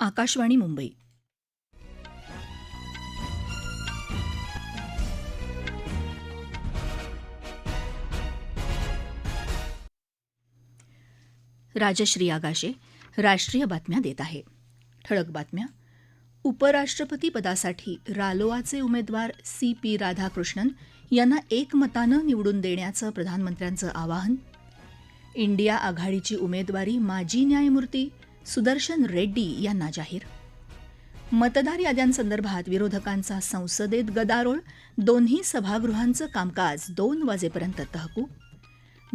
आकाशवाणी मुंबई. राजश्री आगाशे राष्ट्रीय बातम्या देत आहे. ठळक बातम्या. उपराष्ट्रपती पदासाठी रालोआचे उमेदवार सी पी राधाकृष्णन यांना एकमतानं निवडून देण्याचं प्रधानमंत्र्यांचं आवाहन. इंडिया आघाडीची उमेदवारी माजी न्यायमूर्ती सुदर्शन रेड्डी यांना जाहीर. मतदार याद्यांसंदर्भात विरोधकांचा संसदेत गदारोळ दोन्ही सभागृहांचं कामकाज दोन वाजेपर्यंत तहकूब.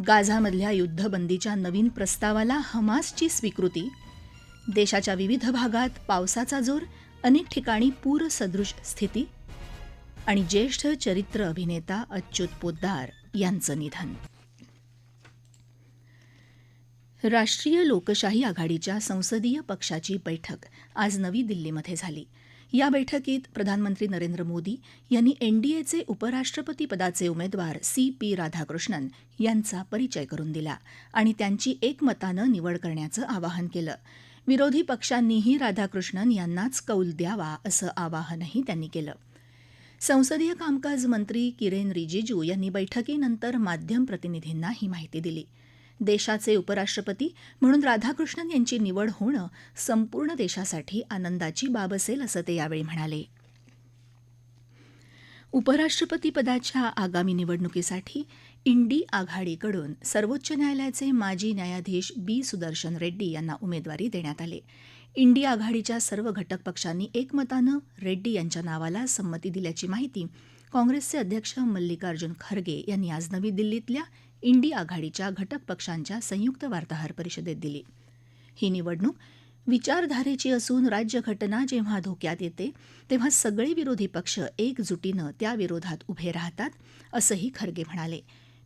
गाझामधल्या युद्धबंदीच्या नवीन प्रस्तावाला हमासची स्वीकृती. देशाच्या विविध भागात पावसाचा जोर अनेक ठिकाणी पूरसदृश स्थिती. आणि ज्येष्ठ चरित्र अभिनेता अच्युत पोद्दार यांचं निधन. राष्ट्रीय लोकशाही आघाडीच्या संसदीय पक्षाची बैठक आज नवी दिल्लीमध्ये झाली. या बैठकीत प्रधानमंत्री नरेंद्र मोदी यांनी एनडीएचे उपराष्ट्रपती पदाचे उमेदवार सी पी राधाकृष्णन यांचा परिचय करून दिला आणि त्यांची एकमतानं निवड करण्याचं आवाहन केलं. विरोधी पक्षांनीही राधाकृष्णन यांनाच कौल द्यावा असं आवाहनही त्यांनी केलं. संसदीय कामकाज मंत्री किरेन रिजिजू यांनी बैठकीनंतर माध्यम प्रतिनिधींना ही माहिती दिली. देशाचे उपराष्ट्रपती म्हणून राधाकृष्णन यांची निवड होणं संपूर्ण देशासाठी आनंदाची बाब असेल असं ते यावेळी म्हणाले. उपराष्ट्रपती पदाच्या आगामी निवडणुकीसाठी इंडी आघाडीकडून सर्वोच्च न्यायालयाचे माजी न्यायाधीश बी सुदर्शन रेड्डी यांना उमेदवारी देण्यात आली. इंडी आघाडीच्या सर्व घटक पक्षांनी एकमतानं रेड्डी यांच्या नावाला संमती दिल्याची माहिती काँग्रेसचे अध्यक्ष मल्लिकार्जुन खरगे यांनी आज नवी दिल्लीतल्या इंडी आघाडीच्या घटक पक्षांच्या संयुक्त वार्ताहर परिषदेत दिली. ही निवडणूक विचारधारेची असून राज्यघटना जेव्हा धोक्यात येते तेव्हा सगळे विरोधी पक्ष एकजुटीनं त्याविरोधात उभे राहतात असंही खरगे म्हणाले.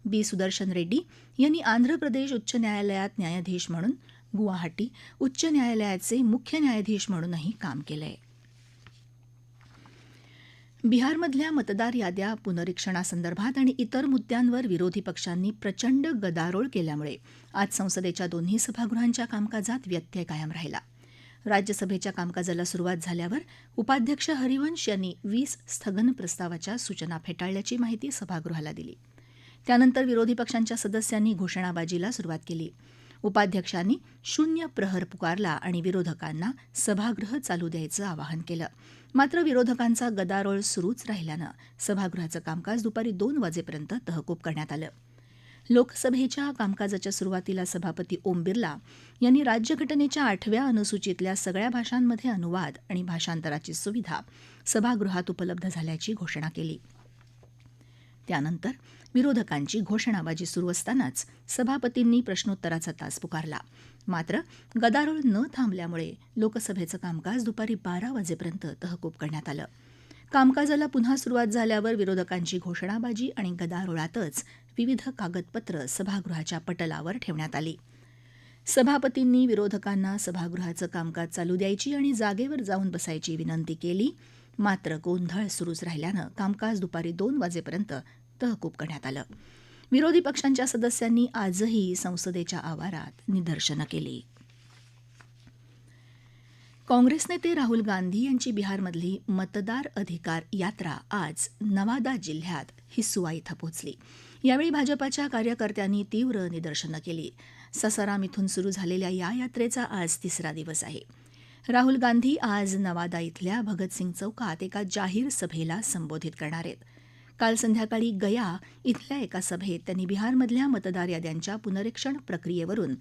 बी. सुदर्शन रेड्डी यांनी आंध्र प्रदेश उच्च न्यायालयात न्यायाधीश म्हणून गुवाहाटी उच्च न्यायालयाचे मुख्य न्यायाधीश म्हणूनही काम केलंय. बिहारमधल्या मतदार याद्या पुनरीक्षणासंदर्भात आणि इतर मुद्द्यांवर विरोधी पक्षांनी प्रचंड गदारोळ केल्यामुळे आज संसदेच्या दोन्ही सभागृहांच्या कामकाजात व्यत्यय कायम राहिला. राज्यसभेच्या कामकाजाला सुरुवात झाल्यावर उपाध्यक्ष हरिवंश यांनी वीस स्थगन प्रस्तावाच्या सूचना फेटाळल्याची माहिती सभागृहाला दिली. त्यानंतर विरोधी पक्षांच्या सदस्यांनी घोषणाबाजीला सुरुवात केली. उपाध्यक्षांनी शून्य प्रहर पुकारला आणि विरोधकांना सभागृह चालू द्यायचं आवाहन केलं. मात्र विरोधकांचा गदारोळ सुरूच राहिल्यानं सभागृहाचं कामकाज दुपारी दोन वाजेपर्यंत तहकूब करण्यात आलं. लोकसभेच्या कामकाजाच्या सुरुवातीला सभापती ओम बिर्ला यांनी राज्यघटनेच्या आठव्या अनुसूचीतल्या सगळ्या भाषांमध्ये अनुवाद आणि भाषांतराची सुविधा सभागृहात उपलब्ध झाल्याची घोषणा केली. त्यानंतर विरोधकांची घोषणाबाजी सुरू असतानाच सभापतींनी प्रश्नोत्तराचा तास पुकारला. मात्र गदारोळ न थांबल्यामुळे लोकसभेचं कामकाज दुपारी बारा वाजेपर्यंत तहकूब करण्यात आलं. कामकाजाला पुन्हा सुरुवात झाल्यावर विरोधकांची घोषणाबाजी आणि गदारोळातच विविध कागदपत्र सभागृहाच्या पटलावर ठेवण्यात आली. सभापतींनी विरोधकांना सभागृहाचं कामकाज चालू द्यायची आणि जागेवर जाऊन बसायची विनंती केली. मात्र गोंधळ सुरूच राहिल्यानं कामकाज दुपारी दोन वाजेपर्यंत तहकूब करण्यात आलं. विरोधी पक्षांच्या सदस्यांनी आजही संसदेच्या आवारात निदर्शनं केली. काँग्रेस नेते राहुल गांधी यांची बिहारमधली मतदार अधिकार यात्रा आज नवादा जिल्ह्यात हिस्सुआ इथं पोहोचली यावेळी भाजपाच्या कार्यकर्त्यांनी तीव्र निदर्शनं केली. ससाराम इथून सुरू झालेल्या या यात्रेचा आज तिसरा दिवस आहे. राहुल गांधी आज नवादा इथल्या भगतसिंग चौकात एका जाहीर सभेला संबोधित करणार आहेत. काल संध्याकाळी गया इथल्या एका सभेत त्यांनी बिहारमधल्या मतदार याद्यांच्या पुनरीक्षण प्रक्रियेवरून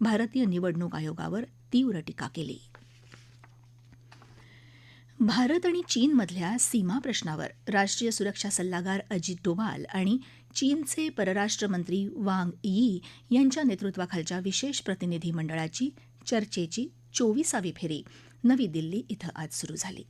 भारतीय निवडणूक आयोगावर तीव्र टीका केली. भारत आणि चीनमधल्या सीमा प्रश्नावर राष्ट्रीय सुरक्षा सल्लागार अजित डोवाल आणि चीनचे परराष्ट्र मंत्री वांग यी यांच्या नेतृत्वाखालच्या विशेष प्रतिनिधी मंडळाची चर्चेची चोवीसावी फेरी नवी दिल्ली इथं आज सुरू झाली.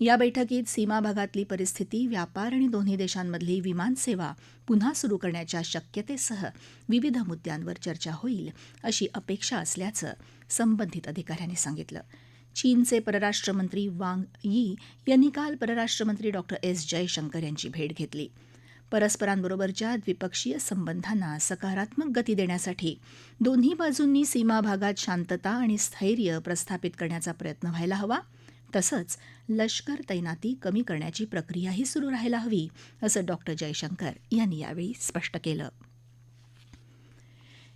या बैठकीत सीमा भागातली परिस्थिती व्यापार आणि दोन्ही देशांमधली विमानसेवा पुन्हा सुरू करण्याच्या शक्यतेसह विविध मुद्द्यांवर चर्चा होईल अशी अपेक्षा असल्याचं संबंधित अधिकाऱ्यांनी सांगितलं. चीनचे परराष्ट्रमंत्री वांग यी यांनी काल परराष्ट्रमंत्री डॉक्टर एस जयशंकर यांची भेट घेतली. परस्परांबरोबरच्या द्विपक्षीय संबंधांना सकारात्मक गती देण्यासाठी दोन्ही बाजूंनी सीमा भागात शांतता आणि स्थैर्य प्रस्थापित करण्याचा प्रयत्न व्हायला हवा. तसंच लष्कर तैनाती कमी करण्याची प्रक्रियाही सुरू राहायला हवी असं डॉक्टर जयशंकर यांनी यावेळी स्पष्ट केलं.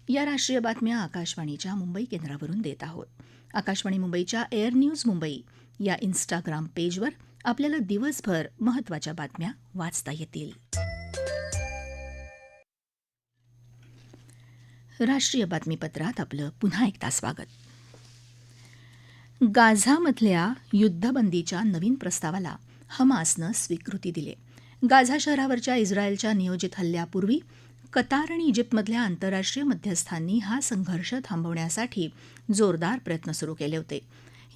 या राष्ट्रीय बातम्या आकाशवाणीच्या मुंबई केंद्रावरून देत आहोत. आकाशवाणी मुंबईच्या एअर न्यूज मुंबई या इन्स्टाग्राम पेजवर आपल्याला दिवसभर महत्त्वाच्या बातम्या वाचता येतील. राष्ट्रीय बातमीपत्रात आपलं पुन्हा एकदा स्वागत. गाझामधल्या युद्धबंदीच्या नवीन प्रस्तावाला हमासनं स्वीकृती दिली. गाझा शहरावरच्या इस्रायलच्या नियोजित हल्ल्यापूर्वी कतार आणि इजिप्तमधल्या आंतरराष्ट्रीय मध्यस्थांनी हा संघर्ष थांबवण्यासाठी जोरदार प्रयत्न सुरू केले होते.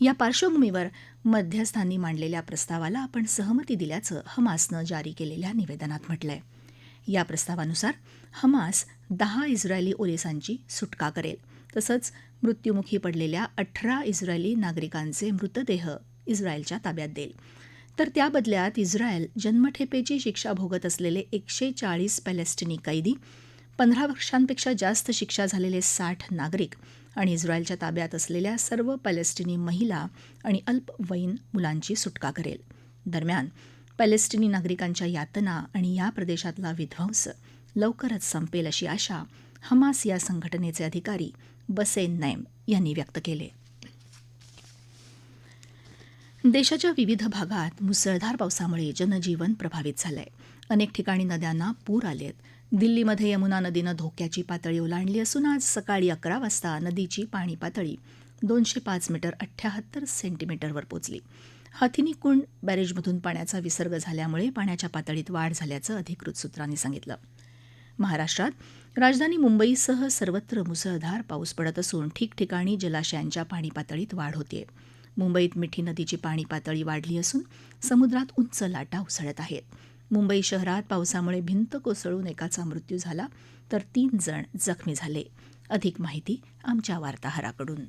या पार्श्वभूमीवर मध्यस्थांनी मांडलेल्या प्रस्तावाला आपण सहमती दिल्याचं हमासनं जारी केलेल्या निवेदनात म्हटलंय. या प्रस्तावानुसार हमास दहा इस्रायली ओलिसांची सुटका करेल. तसंच मृत्युमुखी पडलेल्या अठरा इस्रायली नागरिकांचे मृतदेह इस्रायलच्या ताब्यात देईल. तर त्या बदल्यात इस्रायल जन्मठेपेची शिक्षा भोगत असलेले एकशे चाळीस पॅलेस्टिनी कैदी पंधरा वर्षांपेक्षा जास्त शिक्षा झालेले साठ नागरिक आणि इस्रायलच्या ताब्यात असलेल्या सर्व पॅलेस्टिनी महिला आणि अल्पवयीन मुलांची सुटका करेल. दरम्यान पॅलेस्टिनी नागरिकांच्या यातना आणि या प्रदेशातला विध्वंस लवकरच संपेल अशी आशा हमास या संघटनेचे अधिकारी बसेन नैम यांनी व्यक्त केले. देशाच्या विविध भागात मुसळधार पावसामुळे जनजीवन प्रभावित झालंय. अनेक ठिकाणी नद्यांना पूर आलेत. दिल्लीमध्ये यमुना नदीनं धोक्याची पातळी ओलांडली असून आज सकाळी अकरा वाजता नदीची पाणी पातळी दोनशे पाच मीटर अठ्ठ्याहत्तर सेंटीमीटरवर पोचली. हथिनी कुंड बॅरेजमधून पाण्याचा विसर्ग झाल्यामुळे पाण्याच्या पातळीत वाढ झाल्याचं अधिकृत सूत्रांनी सांगितलं. महाराष्ट्रात राजधानी मुंबईसह सर्वत्र मुसळधार पाऊस पडत असून ठिकठिकाणी जलाशयांच्या पाणी पातळीत वाढ होते मुंबईत मिठी नदीची पाणी पातळी वाढली असून समुद्रात उंच लाटा उसळत आहेत. मुंबई शहरात पावसामुळे भिंत कोसळून एकाचा मृत्यू झाला तर तीन जण जखमी झाले. अधिक माहिती आमच्या वार्ताहराकडून.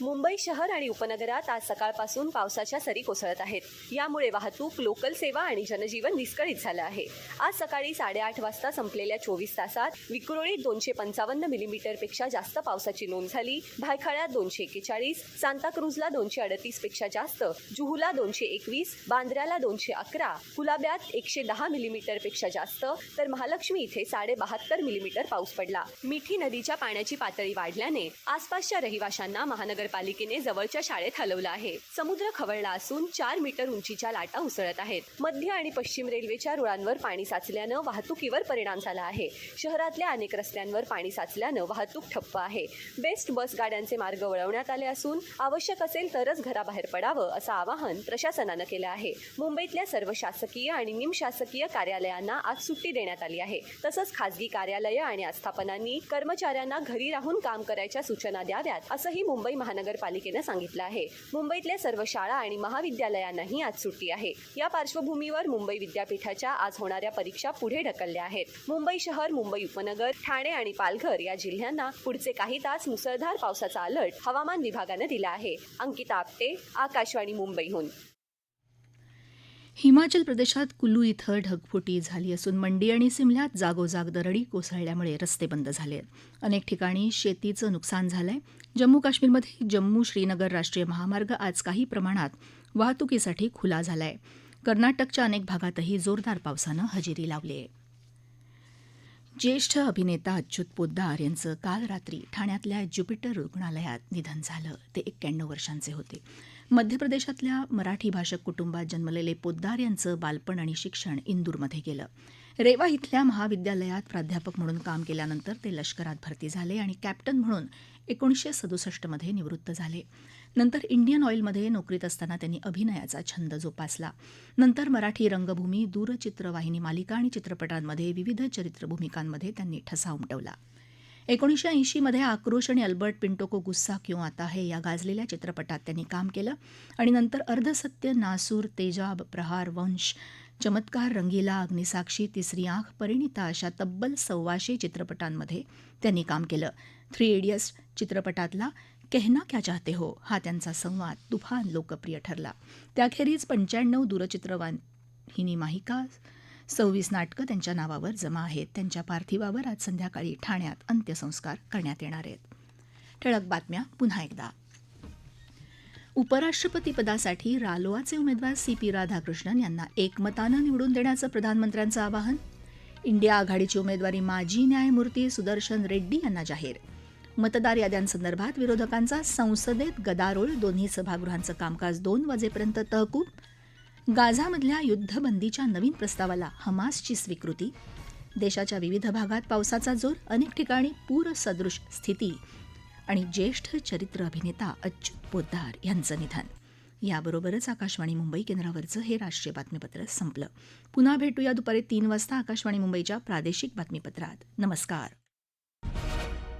मुंबई शहर आणि उपनगरात आज सकाळपासून पावसाच्या सरी कोसळत आहेत. यामुळे वाहतूक लोकल सेवा आणि जनजीवन विस्कळीत झालं आहे. आज सकाळी साडेआठ वाजता संपलेल्या चोवीस तासात विक्रोळीत दोनशे पंचावन्न मिलीमीटरपेक्षा जास्त पावसाची नोंद झाली. भायखळ्यात दोनशे एक्केचाळीस सांताक्रूजला दोनशे अडतीसपेक्षा जास्त जुहूला दोनशे एकवीस बांद्र्याला दोनशे अकरा कुलाब्यात एकशे दहा मिलीमीटरपेक्षा जास्त तर महालक्ष्मी इथे साडे बहात्तर मिलीमीटर पाऊस पडला. मिठी नदीच्या पाण्याची पातळी वाढल्याने आसपासच्या रहिवाशांना महान महानगरपालिकेने जवळच्या शाळेत हलवलं आहे. समुद्र खवळला असून चार मीटर उंचीच्या लाटा उसळत आहेत. मध्य आणि पश्चिम रेल्वेच्या रुळांवर पाणी साचल्यानं वाहतुकीवर परिणाम झाला आहे. शहरातल्या अनेक रस्त्यांवर पाणी साचल्यानं वाहतूक ठप्प आहे. बेस्ट बस गाड्यांचे मार्ग वळवण्यात आले असून आवश्यक असेल तरच घराबाहेर पडावं असं आवाहन प्रशासनानं केलं आहे. मुंबईतल्या सर्व शासकीय आणि निमशासकीय कार्यालयांना आज सुट्टी देण्यात आली आहे. तसंच खासगी कार्यालयं आणि आस्थापनांनी कर्मचाऱ्यांना घरी राहून काम करायच्या सूचना द्याव्यात असंही मुंबई महानगरपालिकेनं सांगितलं आहे. मुंबईतल्या सर्व शाळा आणि महाविद्यालयांनाही आज सुट्टी आहे. या पार्श्वभूमीवर मुंबई विद्यापीठाच्या आज होणाऱ्या परीक्षा पुढे ढकलल्या आहेत. मुंबई शहर मुंबई उपनगर ठाणे आणि पालघर या जिल्ह्यांना पुढचे काही तास मुसळधार पावसाचा अलर्ट हवामान विभागानं दिला आहे. अंकिता आपटे आकाशवाणी मुंबईहून. हिमाचल प्रदेशात कुलू इथं ढगफुटी झाली असून मंडी आणि सिमल्यात जागोजाग दरडी कोसळल्यामुळे रस्ते बंद झाले आहेत. अनेक ठिकाणी शेतीचं नुकसान झालंय. जम्मू काश्मीरमध्ये जम्मू श्रीनगर राष्ट्रीय महामार्ग आज काही प्रमाणात वाहतुकीसाठी खुला झालाय. कर्नाटकच्या अनेक भागातही जोरदार पावसानं हजेरी लावली आहे ज्येष्ठ अभिनेता अच्युत पोद्दार यांचं काल रात्री ठाण्यातल्या ज्युपिटर रुग्णालयात निधन झालं. ते एक्क्याण्णव वर्षांचे होते. मध्य प्रदेशातल्या मराठी भाषक कुटुंबात जन्मलेले पोद्दार यांचं बालपण आणि शिक्षण इंदूरमध्ये गेलं. रेवा इथल्या महाविद्यालयात प्राध्यापक म्हणून काम केल्यानंतर ते लष्करात भरती झाले आणि कॅप्टन म्हणून एकोणीसशे सदुसष्टमध्ये निवृत्त झाले. नंतर इंडियन ऑईलमध्ये नोकरीत असताना त्यांनी अभिनयाचा छंद जोपासला. नंतर मराठी रंगभूमी दूरचित्रवाहिनी मालिका आणि चित्रपटांमध्ये विविध चरित्रभूमिकांमध्ये त्यांनी ठसा उमटवला. एकोणीसशे ऐंशीमध्ये आक्रोश आणि अल्बर्ट पिंटो को गुस्सा क्यों आता है या गाजलेल्या चित्रपटात त्यांनी काम केलं आणि नंतर अर्धसत्य नासूर तेजाब प्रहार वंश चमत्कार रंगीला अग्निसाक्षी तिसरी आंख परिणिता अशा तब्बल सव्वाशे चित्रपटांमध्ये त्यांनी काम केलं. थ्री इडियट्स चित्रपटातला कहना क्या चाहते हो? हा त्यांचा संवाद तुफान लोकप्रिय ठरला. त्याखेरीज पंच्याण्णव दूरचित्रवाहिनी माहिका सव्वीस नाटकं त्यांच्या नावावर जमा आहेत. त्यांच्या पार्थिवावर आज संध्याकाळी ठाण्यात अंत्यसंस्कार करण्यात येणार आहेत. ठळक बातम्या पुन्हा एकदा. उपराष्ट्रपतीपदासाठी रालोआचे उमेदवार सी पी राधाकृष्णन यांना एकमतानं निवडून देण्याचं प्रधानमंत्र्यांचं आवाहन. इंडिया आघाडीची उमेदवारी माजी न्यायमूर्ती सुदर्शन रेड्डी यांना जाहीर. मतदार याद्यांसंदर्भात विरोधकांचा संसदेत गदारोळ दोन्ही सभागृहांचं कामकाज दोन वाजेपर्यंत तहकूब. गाझामधल्या युद्धबंदीच्या नवीन प्रस्तावाला हमासची स्वीकृती. देशाच्या विविध भागात पावसाचा जोर अनेक ठिकाणी पूरसदृश स्थिती. आणि ज्येष्ठ चरित्र अभिनेता अच्युत पोद्दार यांचं निधन. याबरोबरच आकाशवाणी मुंबई केंद्रावरचं हे राष्ट्रीय बातमीपत्र संपलं. पुन्हा भेटूया दुपारी तीन वाजता आकाशवाणी मुंबईच्या प्रादेशिक बातमीपत्रात. नमस्कार.